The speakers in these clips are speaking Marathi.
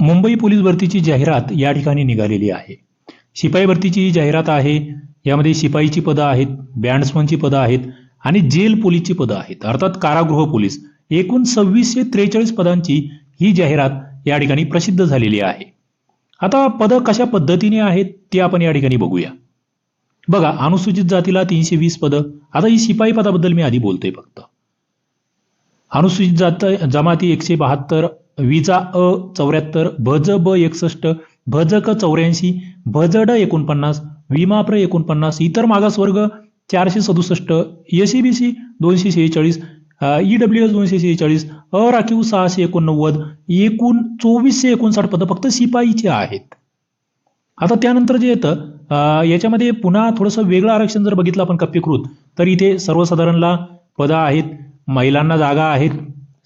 मुंबई पोलीस भरतीची जाहिरात या ठिकाणी निघालेली आहे. शिपाई भरतीची ही जाहिरात आहे यामध्ये शिपाईची पदं आहेत बँड्समनची पदं आहेत आणि जेल पोलीसची पदं आहेत. अर्थात कारागृह पोलीस. एकूण सव्वीसशे त्रेचाळीस पदांची ही जाहिरात या ठिकाणी प्रसिद्ध झालेली आहे. आता पदं कशा पद्धतीने आहेत ते आपण या ठिकाणी बघूया. बघा अनुसूचित जातीला तीनशे वीस पदं. आता ही शिपाई पदाबद्दल मी आधी बोलतोय फक्त. अनुसूचित जात जमाती एकशे बहात्तर विजा अ चौऱ्याहत्तर भज ब एकसष्ट भज क चौऱ्याऐंशी भज ड एकोणपन्नास विमाप्र एकोणपन्नास इतर मागासवर्ग चारशे सदुसष्ट एसीबीसी दोनशे शेहेचाळीस ई डब्ल्यू एस दोनशे शेहेचाळीस अराखीव सहाशे एकोणनव्वद एकूण चोवीसशे एकोणसाठ पदं फक्त शिपाईचे आहेत. आता त्यानंतर जे येतं याच्यामध्ये पुन्हा थोडंसं वेगळं आरक्षण जर बघितलं आपण कप्पीकृत तर इथे सर्वसाधारणला पदं आहेत महिलांना जागा आहेत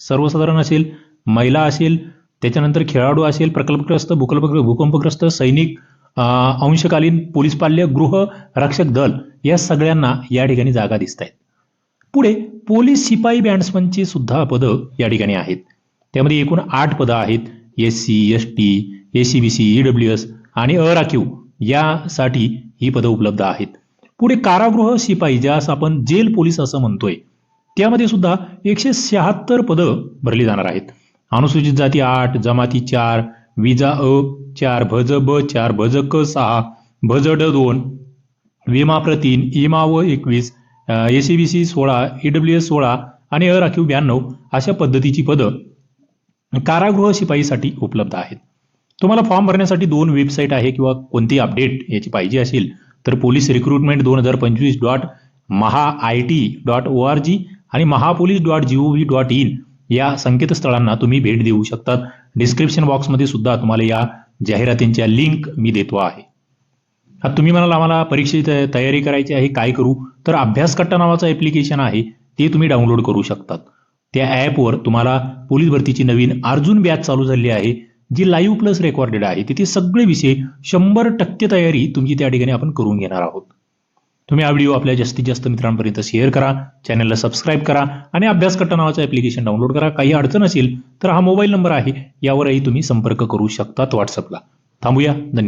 सर्वसाधारण असेल महिला असेल त्याच्यानंतर खेळाडू असेल प्रकल्पग्रस्त भूकल्प भूकंपग्रस्त सैनिक अंशकालीन पोलीस पाल्य गृह रक्षक दल या सगळ्यांना या ठिकाणी जागा दिसत आहेत पुढे पोलीस शिपाई बँड्समनची सुद्धा पदं या ठिकाणी आहेत. त्यामध्ये एकूण आठ पदं आहेत. S C S T A C B C E W S आणि अराखीव यासाठी ही पदं उपलब्ध आहेत. पुढे कारागृह शिपाई ज्यास आपण जेल पोलीस असं म्हणतोय त्यामध्ये सुद्धा एकशे शहात्तर पदं भरली जाणार आहेत. अनुसूचित जाती आठ जमाती चार विजा अ चार भज ब चार भज क सहा भज ड दोन विमा प्रतीन इमा व एकवीस एसीबीसी सी सोळा ईडब्ल्यू एस सोळा आणि अराखीव ब्याण्णव अशा पद्धतीची पदं कारागृह शिपाईसाठी उपलब्ध आहेत. तुम्हाला फॉर्म भरण्यासाठी दोन वेबसाईट आहे किंवा कोणती अपडेट याची पाहिजे असेल तर पोलीस रिक्रुटमेंट दोन हजार पंचवीस dot Maha I T dot O R G आणि Mahapolice dot G O V dot in या संकेतस्थळांना तुम्ही भेट देऊ शकतात. डिस्क्रिप्शन बॉक्समध्ये सुद्धा तुम्हाला या जाहिरातींच्या लिंक मी देतो आहे. आता तुम्ही म्हणाल आम्हाला परीक्षेची तयारी करायची आहे काय करू? तर अभ्यासकट्टा नावाचं ॲप्लिकेशन आहे ते तुम्ही डाउनलोड करू शकतात. त्या ॲपवर तुम्हाला पोलीस भरतीची नवीन अर्जुन बॅच चालू झालेली आहे जी लाईव्ह प्लस रेकॉर्डेड आहे. तिथे सगळे विषय शंभर टक्के तयारी तुमची त्या ठिकाणी आपण करून घेणार आहोत. तुम्ही हा व्हिडिओ आपल्या जास्तीत जास्त मित्रांपर्यंत शेअर करा चॅनलला सबस्क्राईब करा आणि अभ्यास कट्टा नावाचं ॲप्लिकेशन डाउनलोड करा. काही अडचण असेल तर हा मोबाईल नंबर आहे यावरही तुम्ही संपर्क करू शकतात व्हॉट्सअपला थांबूया. धन्यवाद.